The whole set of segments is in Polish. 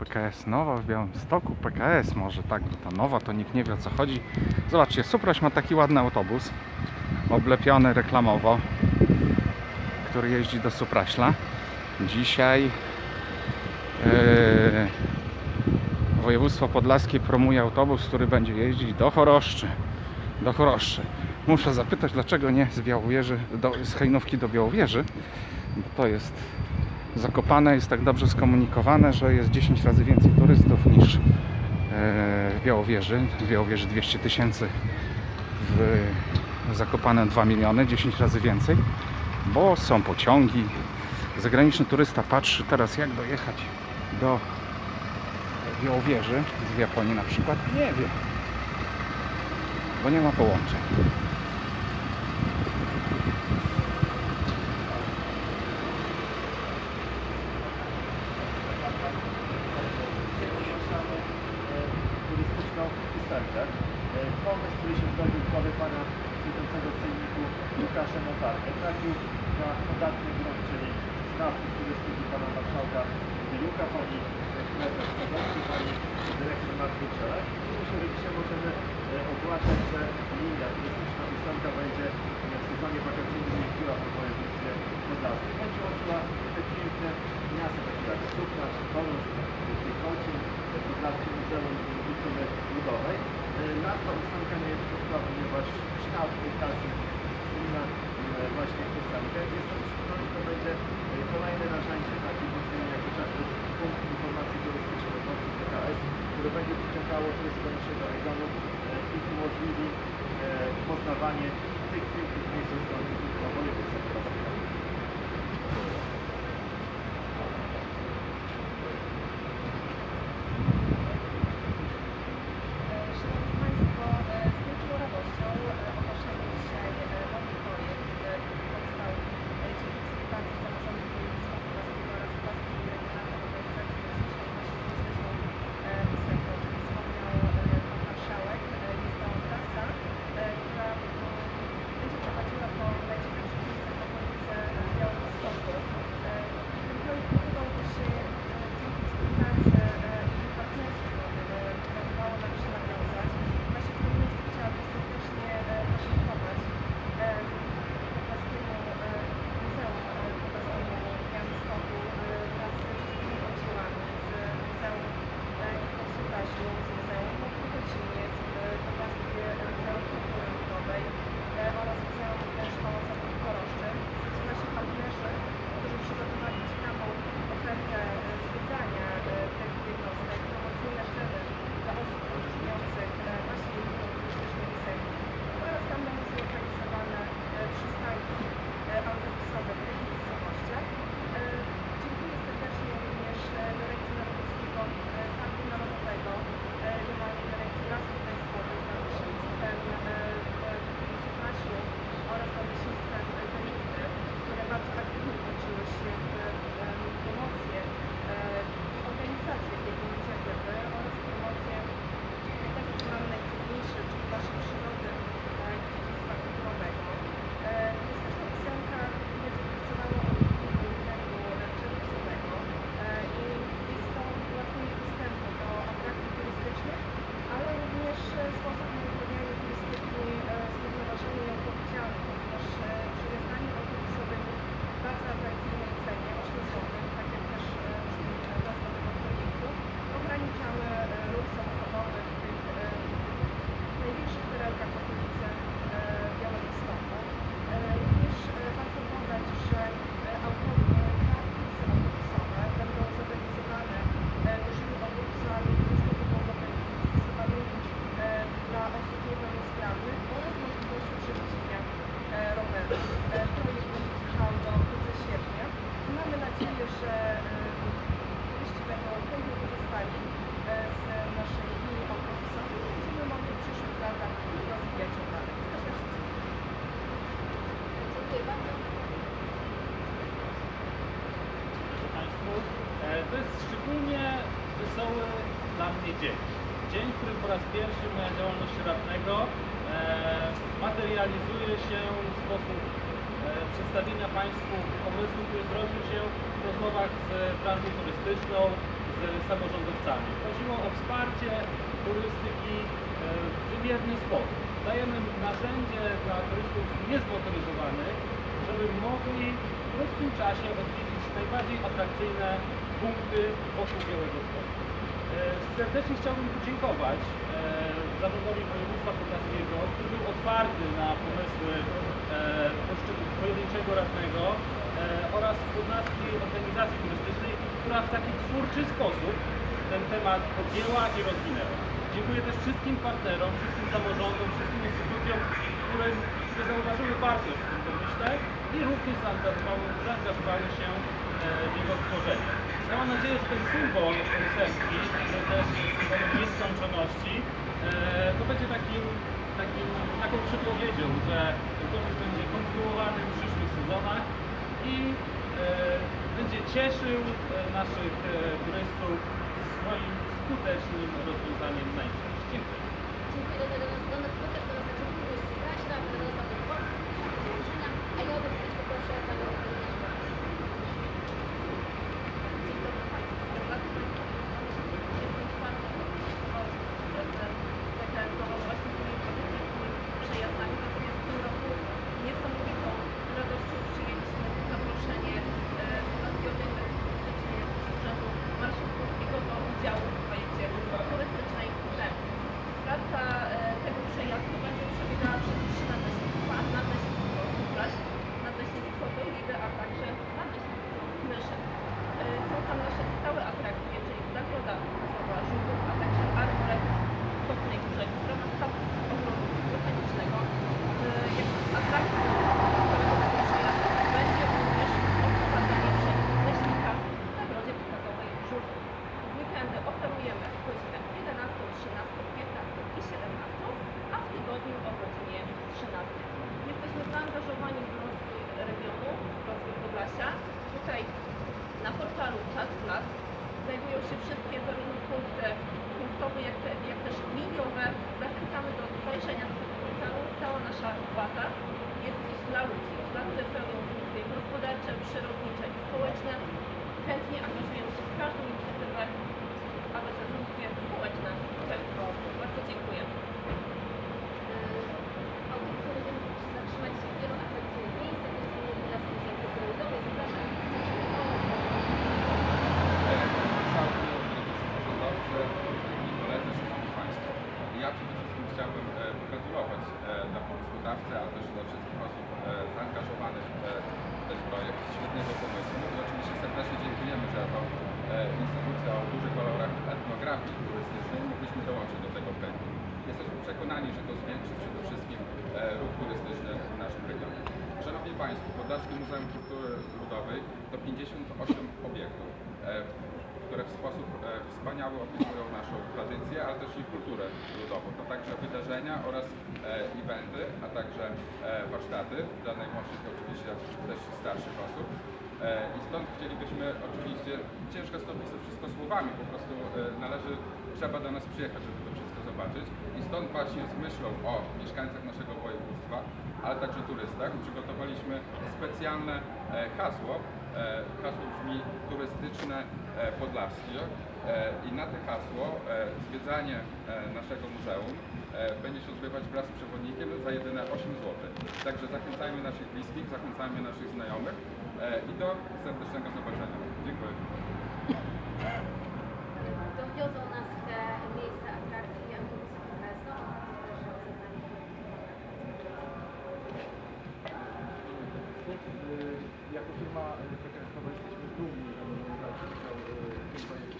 PKS Nowa w Białymstoku. PKS może tak, ta nowa to nikt nie wie o co chodzi. Zobaczcie, Supraś ma taki ładny autobus, oblepiony reklamowo, który jeździ do Supraśla. Dzisiaj yy, województwo podlaskie promuje autobus, który będzie jeździć do Choroszczy. Do Choroszczy. Muszę zapytać, dlaczego nie z Białowieży, do, z Hejnówki do Białowieży, to jest Zakopane jest tak dobrze skomunikowane, że jest 10 razy więcej turystów niż e, w Białowieży. W Białowieży 200 tysięcy, w Zakopane 2 miliony, 10 razy więcej, bo są pociągi. Zagraniczny turysta patrzy teraz jak dojechać do Białowieży z Japonii na przykład. Nie wie, bo nie ma połączeń. Po województwie podlaskim. Będzie łączyła te piękne miasta, takie jak Toruń, czy Kołczyn, Podlaskie Muzeum Kultury Ludowej. E, Nazwa ósemka nie jest ponieważ kształt tej klasy przypomina e, właśnie ósemkę. Jest to, no, i to będzie e, kolejne narzędzie takie właśnie jak chociażby punkt informacji turystycznej w Polsce PKS, które będzie przyciągało turystów do naszego regionu e, i umożliwi e, poznawanie Thank you. Wesoły dla mnie dzień. Dzień, w którym po raz pierwszy moja działalność radnego e, materializuje się w sposób e, przedstawienia Państwu pomysłu, który zrodził się w rozmowach z branżą turystyczną, z samorządowcami. Chodziło o wsparcie turystyki e, w wymierny sposób. Dajemy narzędzie dla turystów niezmotoryzowanych, żeby mogli w krótkim czasie odwiedzić najbardziej atrakcyjne punkty wokół Białego Stoku. E, Serdecznie chciałbym podziękować e, zarządowi województwa podlaskiego, który był otwarty na pomysły e, pojedynczego radnego oraz podlaskiej organizacji turystycznej, która w taki twórczy sposób ten temat podjęła i rozwinęła. Dziękuję też wszystkim partnerom, wszystkim samorządom, wszystkim instytucjom, które, które zauważyły wartość w tym pomyśle i również zaangażowały, zaangażowały się w jego stworzenie. Ja mam nadzieję, że ten symbol ósemki, który też symbolem nieskończoności, e, to będzie takim, takim, taką przypowiedzią, że ten pomysł będzie kontynuowany w przyszłych sezonach i e, będzie cieszył e, naszych turystów swoim skutecznym rozwiązaniem na imprezie. Dziękuję. Dziękuję chciałbym e, pogratulować e, dla pomysłodawcy, ale też dla wszystkich osób e, zaangażowanych w e, ten projekt świetnego pomysłu. I oczywiście serdecznie dziękujemy, że e, instytucja o dużych kolorach etnografii turystycznej mogliśmy dołączyć do tego projektu. Jesteśmy przekonani, że to zwiększy przede wszystkim e, ruch turystyczny w naszym regionie. Szanowni Państwo, Podlaskie Muzeum Kultury Ludowej to 58 obiektów, e, które w sposób e, wspaniały opisują naszą tradycję, ale też i kulturę ludową. To także wydarzenia oraz e, eventy, a także e, warsztaty dla najmłodszych oczywiście też starszych osób. I stąd chcielibyśmy oczywiście, ciężko jest to opisać wszystko słowami, po prostu należy, trzeba do nas przyjechać, żeby to wszystko zobaczyć. I stąd właśnie z myślą o mieszkańcach naszego województwa, ale także turystach, przygotowaliśmy specjalne hasło. Hasło brzmi turystyczne e, Podlaskie e, i na to hasło e, zwiedzanie naszego muzeum będzie się odbywać wraz z przewodnikiem za jedyne 8 zł. Także zachęcajmy naszych bliskich, zachęcajmy naszych znajomych i do serdecznego zobaczenia. Dziękuję. Dowiozą nas te miejsca atrakcji o zebranie Y, Jako firma PKS-owa jesteśmy dumni, tym projekcie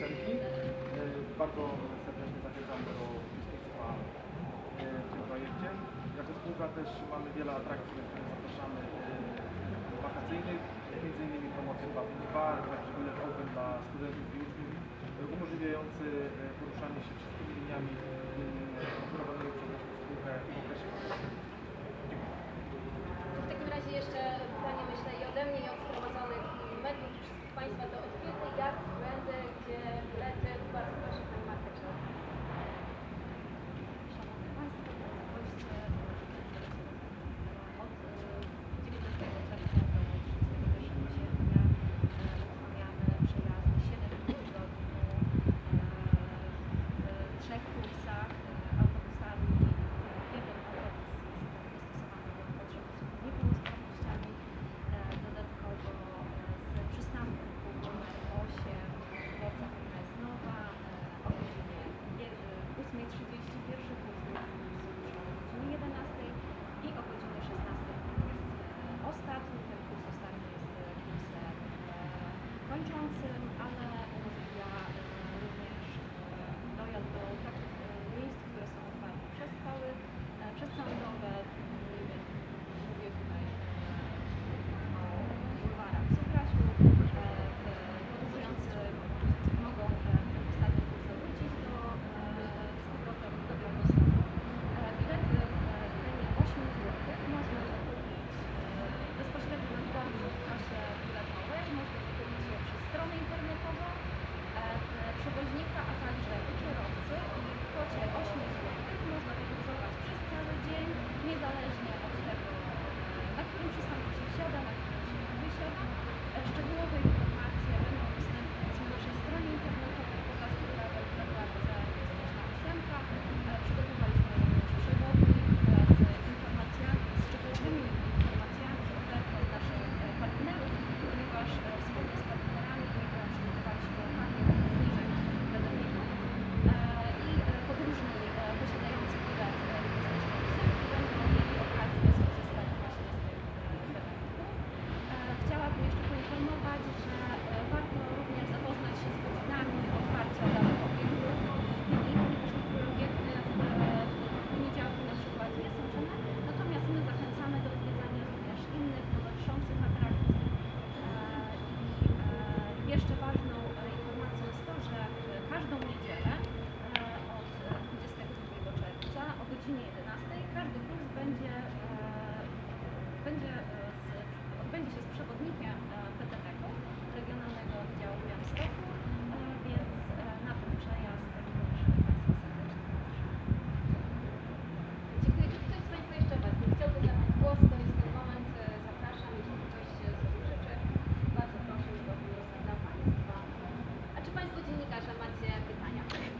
Semki. Y, Bardzo serdecznie zachęcamy do uczestnictwa y, w tym projekcie. Jako spółka też mamy wiele atrakcji, na które zapraszamy wakacyjnych, innymi promocja 2 2, także bilet open dla studentów i uczniów umożliwiający poruszanie się wszystkimi liniami oferowanymi przez naszą spółkę w okresie. W takim razie jeszcze pytanie myślę i ode mnie i od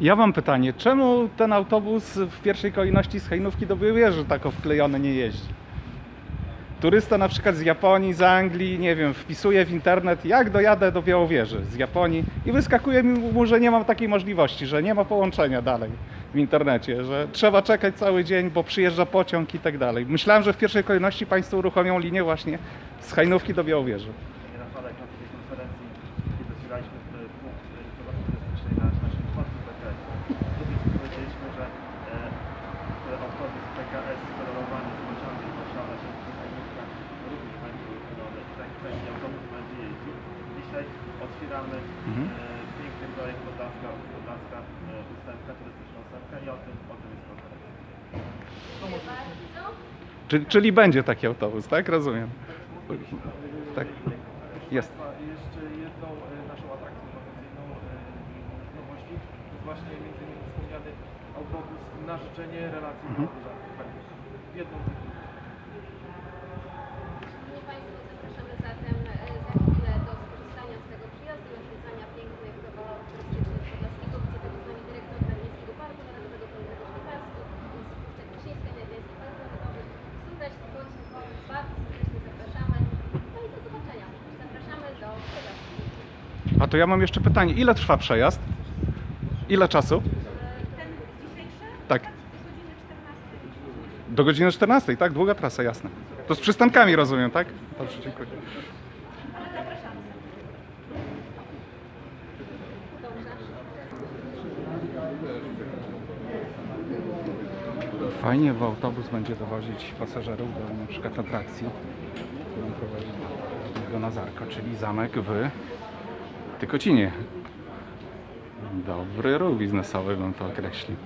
Ja mam pytanie, czemu ten autobus w pierwszej kolejności z Hejnówki do Białowieży tak wklejony nie jeździ? Turysta na przykład z Japonii, z Anglii, nie wiem, wpisuje w internet, jak dojadę do Białowieży z Japonii i wyskakuje mi mu, że nie mam takiej możliwości, że nie ma połączenia dalej w internecie, że trzeba czekać cały dzień, bo przyjeżdża pociąg i tak dalej. Myślałem, że w pierwszej kolejności Państwo uruchomią linię właśnie z Hajnówki do Białowieży. Nie na Radek na tej konferencji, kiedy otwieraliśmy e, punkt e, informacji turystycznej na naszym czwartym PKS. Również powiedzieliśmy, że e, ten autobus PKS skierowany z pociągiem Warszawa się Hajnówka również będzie uruchomiony. Tak, taki autobus będzie jeździł. Dzisiaj otwieramy Mhm. e, piękny projekt Podlaska, Podlaska e, ustępka, turystyczna ustępka i o tym, o tym jest konferencja. Czyli, czyli będzie taki autobus, tak? Rozumiem. Tak. Jest. Państwa, jeszcze jedną e, naszą atrakcją wakacyjną e, nowości to jest właśnie między innymi wspomniany autobus na życzenie relacji Mhm. mhm. w jedną z tych Szanowni Państwo, zapraszamy zatem e, za chwilę do skorzystania z tego przyjazdu i odwiedzania pięknych kawałków turystycznych Podlaskiego. Będzie tego z nami dyrektor Miejskiego Parku Narodowego Polnego Szlikarskiego, Instytut Krzyńskiej, Najwięcej Park Narodowy. Słuchać godzin wolnych, bardzo serdecznie zapraszamy. No i do zobaczenia. Zapraszamy do Podlaski. A to ja mam jeszcze pytanie, ile trwa przejazd? Ile czasu? Ten dzisiejszy? Tak. Do godziny 14. Do godziny 14, tak? Długa trasa, jasne. To z przystankami rozumiem, tak? Dobrze, dziękuję. Fajnie, bo autobus będzie dowozić pasażerów do na przykład atrakcji, którą prowadzi do Nazarka, czyli zamek w Tykocinie. Dobry ruch biznesowy bym to określił.